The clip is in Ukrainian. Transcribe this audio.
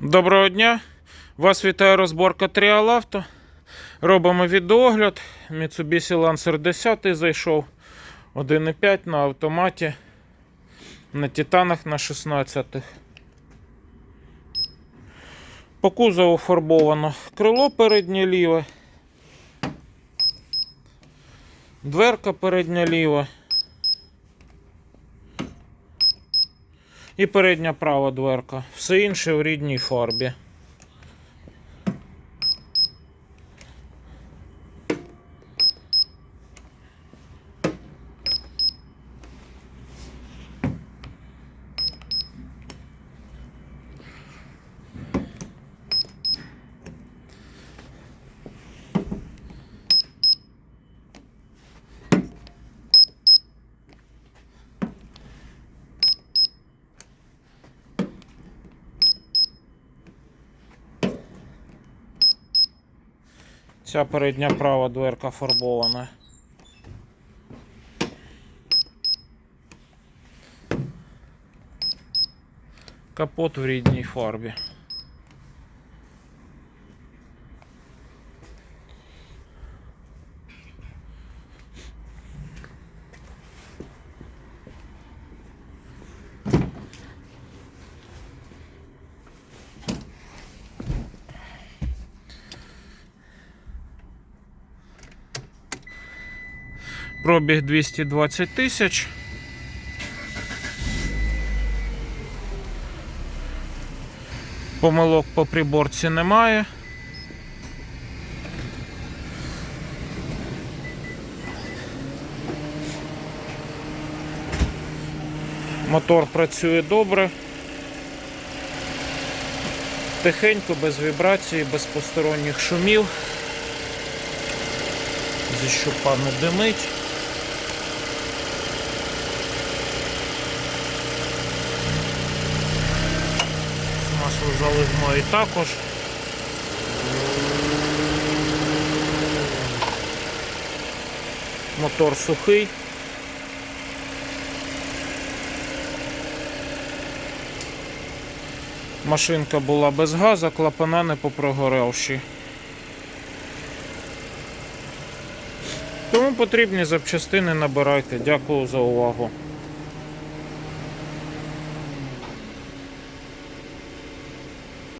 Доброго дня! Вас вітає розборка Auto. Робимо відеогляд. Mitsubishi Lancer 10 зайшов 1.5 на автоматі. На титанах на 16. По кузову фарбовано крило переднє ліве. Дверка передня ліва. І передня права дверка. Все інше в рідній фарбі. Ця передня права дверка фарбована. Капот в рідній фарбі. Пробіг 220 тисяч. Помилок по приборці немає. Мотор працює добре. Тихенько, без вібрації, без посторонніх шумів. Зі щупа не димить. Масло заливно і також. Мотор сухий. Машинка була без газу, клапана не попрогоревші. Тому потрібні запчастини набирайте. Дякую за увагу.